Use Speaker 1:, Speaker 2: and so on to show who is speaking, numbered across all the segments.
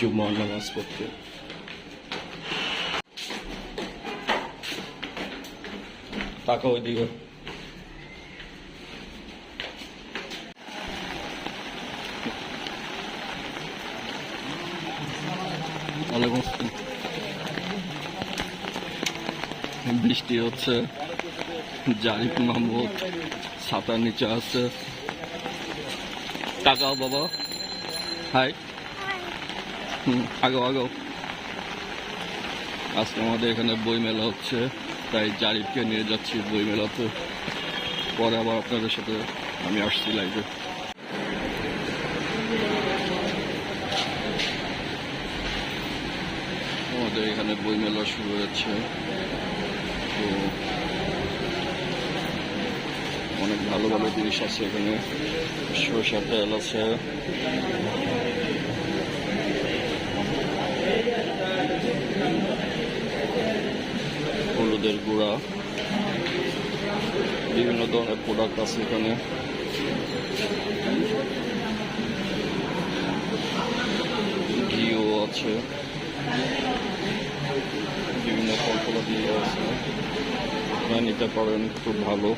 Speaker 1: জুম্মার নামাজ পড়তে। টাকা ওইদিকে বৃষ্টি হচ্ছে, জারিফ মাহমুদ, ছাতার নিচে আছে। টাকাও বাবা। হাই। আগো আগো। আজকে আমাদের এখানে বই মেলা হচ্ছে, তাই জারিফকে নিয়ে যাচ্ছি বই মেলাতে পরে আবার আপনাদের সাথে আমি আসছি লাইভে আমাদের এখানে বই মেলা শুরু হয়েছে। তো অনেক ভালো ভালো জিনিস আছে এখানে। সরষার তেল আছে। হলুদের গুঁড়া। বিভিন্ন ধরনের প্রোডাক্ট আছে এখানে। ঘিও আছে। বিভিন্ন ফল ফলাদি আছে। আপনারা নিতে পারেন, খুব ভালো।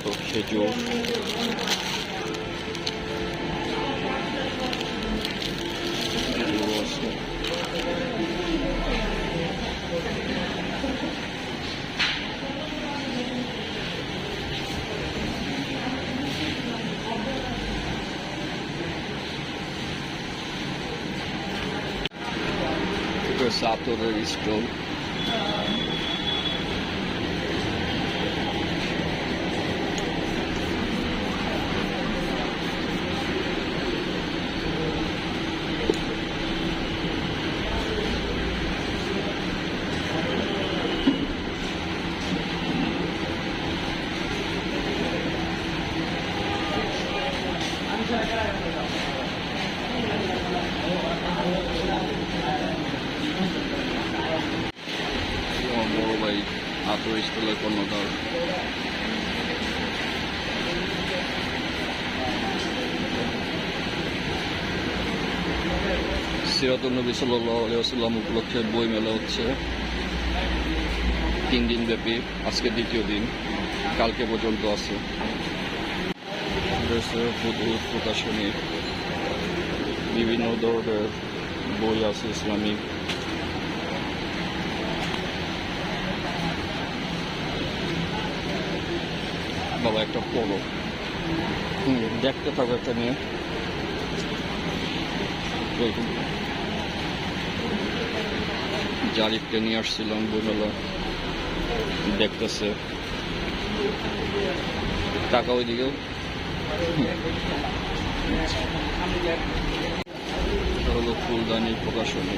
Speaker 1: এত খেজুর খেজুর আছে এটা হচ্ছে আতরের স্টোভ আমার বড় ভাই আতর স্কুলের কর্ণধার। সিরাতুল নবী সাল্লাম উপলক্ষে বই মেলা হচ্ছে। তিন দিন ব্যাপী, আজকে দ্বিতীয় দিন, কালকে পর্যন্ত আছে। প্রকাশনী, বিভিন্ন ধরনের বই আছে, ইসলামিক বাবা একটা পলো হুম, দেখতে থাকো একটা দেখুন। জারিফকে নিয়ে আসছিলাম বইমেলা দেখতেছে। টাকা ওইদিকেও হলো ফুলদানি প্রকাশনী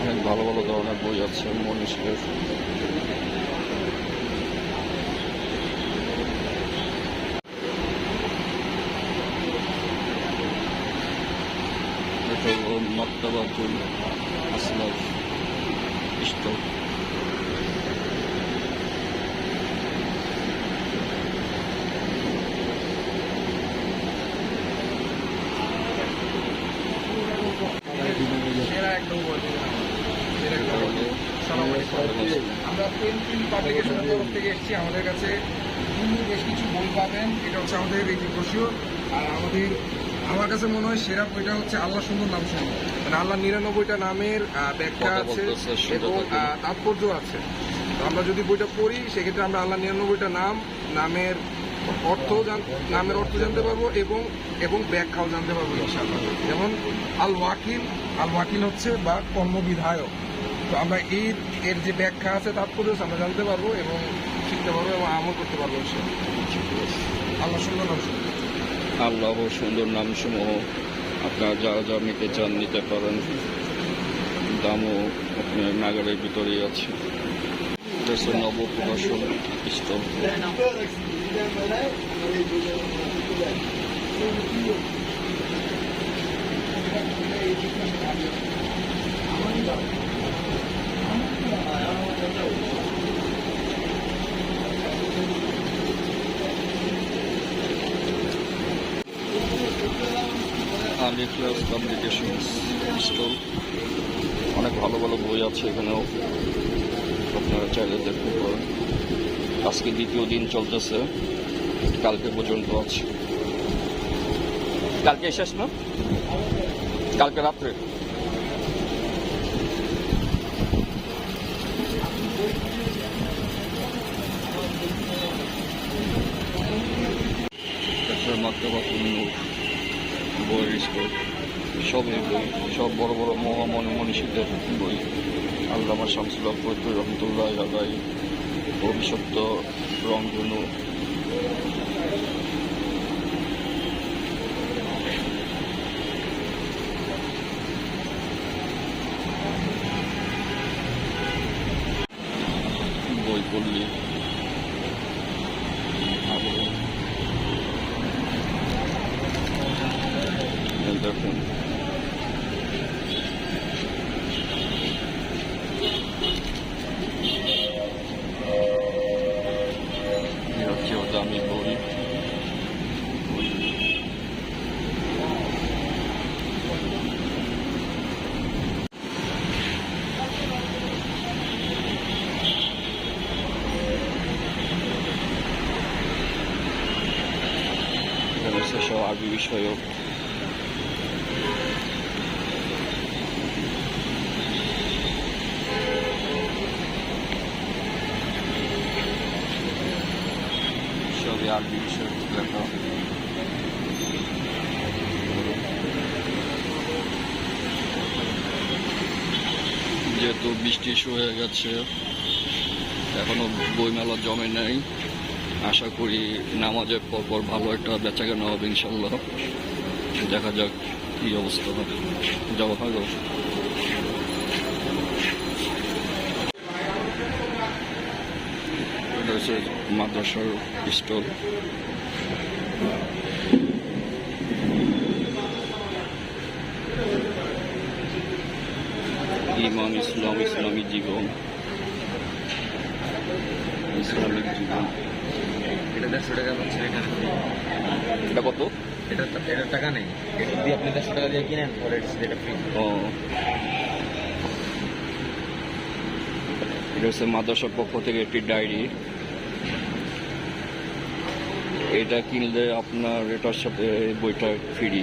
Speaker 1: অনেক ভালো ভালো ধরনের বই আছে মনীষের এটা হলো মক্তাবাতুল আসলাফ স্টোর
Speaker 2: সেরা একদম বলতে গেলে। সেরা
Speaker 1: এটা
Speaker 2: একদম।
Speaker 1: হলো
Speaker 2: সালাম আমরা পেন্টিং পাবলিকেশনের তরফ থেকে এসেছি আমাদের কাছে হিন্দি বেশ কিছু বই পাবেন। এটা হচ্ছে আমাদের এই প্রসিও আর আমাদের আমার কাছে মনে হয় সেরা বইটা হচ্ছে আল্লাহ সুন্দর নাম শুনুন। মানে আল্লাহ নিরানব্বইটা নামের ব্যাখ্যা আছে এবং তাৎপর্য আছে। তো আমরা যদি বইটা পড়ি সেক্ষেত্রে আমরা আল্লাহ নিরানব্বইটা নাম নামের অর্থ নামের অর্থ জানতে পারব এবং এবং ব্যাখ্যাও জানতে পারব ইনশাআল্লাহ। যেমন আল ওয়াকিল আল ওয়াকিল হচ্ছে বা কর্মবিধায়ক। তো আমরা এর এর যে ব্যাখ্যা আছে তাৎপর্য আমরা জানতে পারব এবং শিখতে পারব এবং আমল করতে পারব আল্লাহ সুন্দর নাম
Speaker 1: আল্লাহ সুন্দর নামসমূহ আপনারা যা যা নিতে চান নিতে পারেন। দামও আপনার নাগালের ভিতরেই আছে। Naba Prakashan stall. Ali class stall অনেক ভালো ভালো বই আছে এখানেও। আপনারা চাইলে দেখতে পারেন। আজকে দ্বিতীয় দিন চলতেছে। কালকে পর্যন্ত আছে। কালকে শেষ না? কালকে রাত্রে। মাত্র পূর্ণ বইয়ের স্কুল সবই বই, সব বড় বড় মহামন মনীষীদের বই। আল্লামা শামসুল ফরিদ রহমতুল্লাহ আলাই, ভবিষ্যৎ রংধনু। বই পড়লি। এই দেখুন এই হচ্ছে ও দামি বই এখানে হচ্ছে সব আরবি বিষয়ক সবই আরবি বিষয়ক লেখা যেহেতু বৃষ্টি হয়ে গেছে, এখনও বইমেলা জমে নেই। আশা করি নামাজের পর পর ভালো একটা বেচা কেনা হবে ইনশাল্লাহ। দেখা যাক কি অবস্থা হয়। যাওয়া হয় মাদ্রাসার স্টল। ইমাম ইসলাম ইসলামী জীবন। ইসলামিক জীবন।
Speaker 3: এটা দেড়শো টাকা পাচ্ছেন এটা
Speaker 1: কত?
Speaker 3: এটা এটা টাকা নেই। এটা যদি আপনি দেড়শো টাকা দিয়ে কিনেন পরে এটা ফ্রি
Speaker 1: ও। এটা হচ্ছে মাদ্রাসার পক্ষ থেকে একটি ডায়েরি। এটা কিনলে আপনার এটার সাথে বইটা ফ্রি